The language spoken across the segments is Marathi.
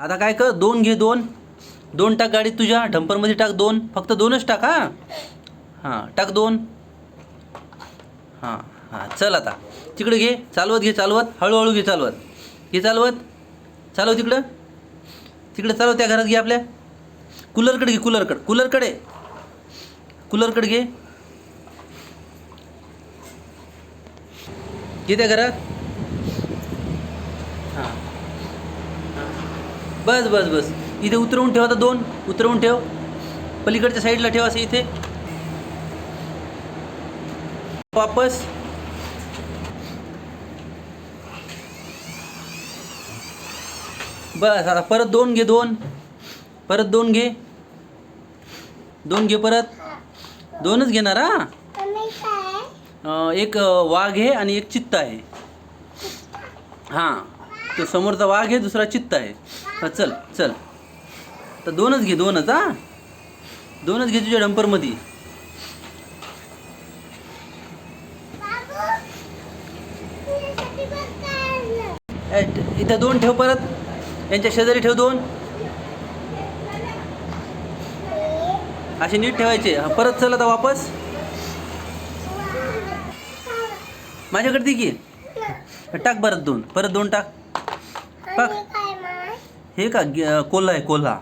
आता काय कर दोन घे दोन. दोन टाक गाडीत तुझ्या डंपरमध्ये टाक दोन. फक्त दोनच टाक हां. हां टाक दोन. हां हां चल आता. तिकडे घे चालवत घे चालवत. हळूहळू घे चालवत. घे चालवत. चालव तिकडं. तिकडे चालव त्या घरात घे आपल्या. कूलरकडे घे कूलरकडे. कूलरकडे. कूलरकडे घे. घे त्या घरात. हां. बस बस बस. इथे उतरवून ठेव आता दोन. उतरवून ठेव. पलीकडच्या साईडला ठेव असं इथे. वापस. बस आता परत दोन घे दोन. परत दोन घे. दोन घे परत. दोनच घेणार हा? एक वाघ आहे आणि एक चित्ता आहे. हां. तो समोरचा वाघ आहे दुसरा चित्ता आहे. हा चल चल. तर दोनच घे दोनच हा. दोनच घे तुझ्या डंपरमध्ये इथं दोन ठेव परत. यांच्या शेजारी ठेव दोन. असे नीट ठेवायचे. परत चल आता वापस. माझ्याकडे ती की. टाक परत दोन. परत दोन टाक. बघ. हे का ग- कोल्हा आहे कोल्हा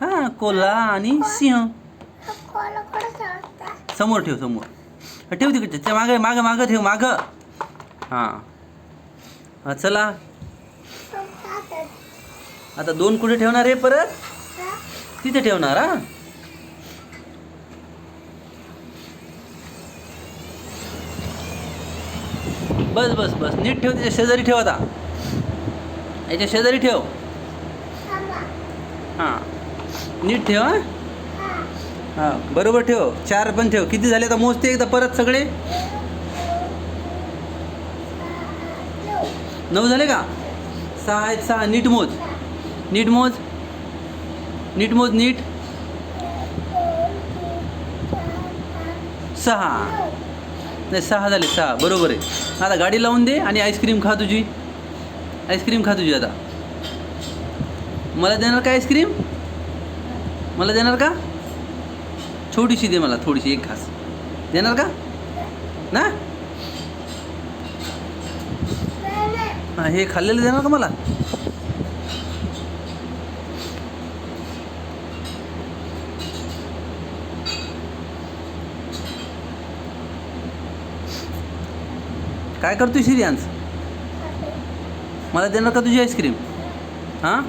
हां कोल्हा आणि सिंह. समोर ठेव समोर. हा, ठेव तिकडच्या त्या मागं मागं मागं ठेव मागं. हां. हां चला. आता दोन कुठे ठेवणार आहे परत? तिथे ठेवणार हा? बस बस बस. नीट ठेव त्याच्या शेजारी ठेव आता. याच्या शेजारी ठेव. हां. नीट ठेव हां? हां बरोबर ठेव. चार पण ठेव. किती झाले आता मोजते एकदा परत सगळे? नऊ झाले का? सहा आहेत सहा. नीट मोज. नीट मोज. नीट मोज नीट. सहा. नाही सहा झाले सहा. बरोबर आहे. आता गाडी लावून दे आणि आईस्क्रीम खा तुझी. आईस्क्रीम खा तुझी आता. मला देणार का आईस्क्रीम मला देणार का? छोटीशी दे मला थोडीशी एक घास. देणार का? ना? हां हे खाल्लेलं देणार का मला? काय करतोय श्रियांश मला देणार का तुझी आईस्क्रीम हां?